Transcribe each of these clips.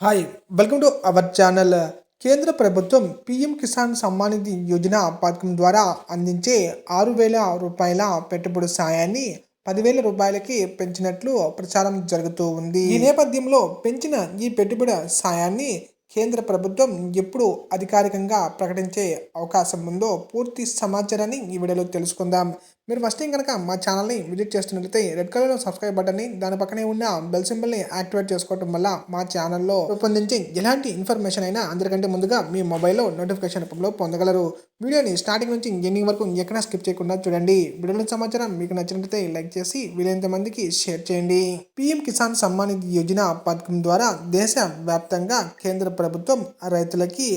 Hi welcome to our channel కేంద్ర ప్రభుత్వం PM Kisan Samman Nidhi Yojana పథకం ద్వారా అందించే ఆరు వేల రూపాయల పెట్టుబడి సాయాన్ని పదివేల రూపాయలకి పెంచినట్లు ప్రచారం జరుగుతూ ఉంది ఈ నేపథ్యంలో పెంచిన ఈ పెట్టుబడి సాయాన్ని కేంద్ర ప్రభుత్వం ఎప్పుడు అధికారికంగా ప్రకటించే అవకాశం ఉందో పూర్తి సమాచారాన్ని ఈ వీడియోలో తెలుసుకుందాం మీరు ఫస్ట్ టైం కనుక మా ఛానల్ని విజిట్ చేస్తున్నట్లయితే రెడ్ కలర్లో సబ్స్క్రైబ్ బటన్ని దాని పక్కనే ఉన్న బెల్ సింబల్ని యాక్టివేట్ చేసుకోవడం వల్ల మా ఛానల్లో రూపొందించే ఎలాంటి ఇన్ఫర్మేషన్ అయినా అందరికంటే ముందుగా మీ మొబైల్లో నోటిఫికేషన్ రూపంలో పొందగలరు. వీడియోని స్టార్టింగ్ నుంచి ఎండింగ్ వరకు ఎక్కడా స్కిప్ చేయకుండా చూడండి. వీడియోలో సమాచారం మీకు నచ్చినట్లయితే లైక్ చేసి వీలైనంత మందికి షేర్ చేయండి. పీఎం కిసాన్ సమ్మాన్ నిధి యోజన పథకం ద్వారా దేశ వ్యాప్తంగా కేంద్ర ప్రభుత్వం రైతులకి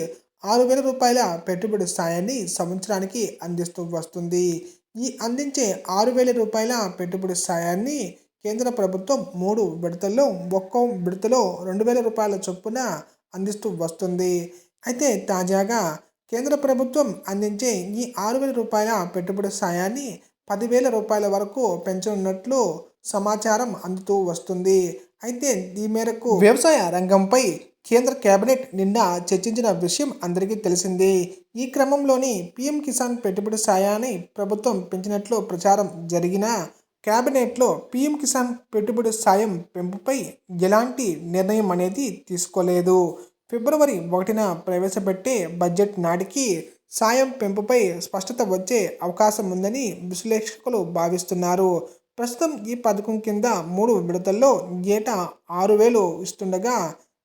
ఆరు వేల రూపాయల పెట్టుబడి స్థాయాన్ని సంవత్సరానికి అందిస్తూ వస్తుంది. ఈ అందించే ఆరు వేల రూపాయల పెట్టుబడి సాయాన్ని కేంద్ర ప్రభుత్వం మూడు విడతల్లో ఒక్కో విడతలో రెండు వేల రూపాయల చొప్పున అందిస్తూ వస్తుంది. అయితే తాజాగా కేంద్ర ప్రభుత్వం అందించే ఈ ఆరు వేల రూపాయల పెట్టుబడి సాయాన్ని పదివేల రూపాయల వరకు పెంచనున్నట్లు సమాచారం అందుతూ వస్తుంది. అయితే ఈ మేరకు వ్యవసాయ రంగంపై కేంద్ర కేబినెట్ నిన్న చర్చించిన విషయం అందరికీ తెలిసిందే. ఈ క్రమంలోని పీఎం కిసాన్ పెట్టుబడి సాయాన్ని ప్రభుత్వం పెంచినట్లు ప్రచారం జరిగిన కేబినెట్లో పీఎం కిసాన్ పెట్టుబడి సాయం పెంపుపై ఎలాంటి నిర్ణయం అనేది తీసుకోలేదు. ఫిబ్రవరి ఒకటిన ప్రవేశపెట్టే బడ్జెట్ నాటికి సాయం పెంపుపై స్పష్టత వచ్చే అవకాశం ఉందని విశ్లేషకులు భావిస్తున్నారు. ప్రస్తుతం ఈ పథకం కింద మూడు విడతల్లో ఏటా ఆరు వేలు ఇస్తుండగా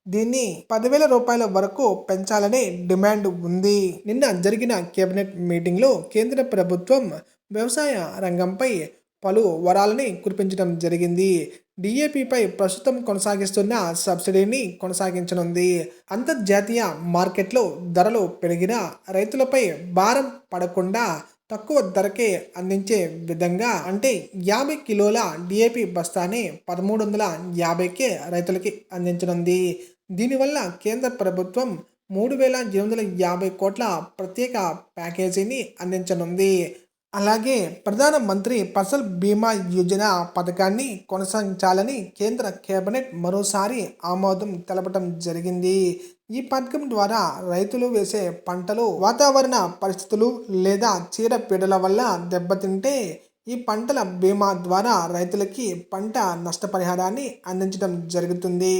దీన్ని పదివేల రూపాయల వరకు పెంచాలనే డిమాండ్ ఉంది. నిన్న జరిగిన కేబినెట్ మీటింగ్లో కేంద్ర ప్రభుత్వం వ్యవసాయ రంగంపై పలు వరాలని కురిపించడం జరిగింది. డిఏపిపై ప్రస్తుతం కొనసాగిస్తున్న సబ్సిడీని కొనసాగించనుంది. అంతర్జాతీయ మార్కెట్లో ధరలు పెరిగిన రైతులపై భారం పడకుండా తక్కువ ధరకే అందించే విధంగా అంటే యాభై కిలోల డిఏపి బస్తాని పదమూడు వందల యాభైకే రైతులకి అందించనుంది. దీనివల్ల కేంద్ర ప్రభుత్వం మూడు వేల ఎనిమిది వందల యాభై కోట్ల ప్రత్యేక ప్యాకేజీని అందించనుంది. అలాగే ప్రధానమంత్రి ఫసల్ బీమా యోజన పథకాన్ని కొనసాగించాలని కేంద్ర కేబినెట్ మరోసారి ఆమోదం తెలపడం జరిగింది. ఈ పథకం ద్వారా రైతులు వేసే పంటలు వాతావరణ పరిస్థితులు లేదా చీడపీడల వల్ల దెబ్బతింటే ఈ పంటల బీమా ద్వారా రైతులకి పంట నష్టపరిహారాన్ని అందించడం జరుగుతుంది.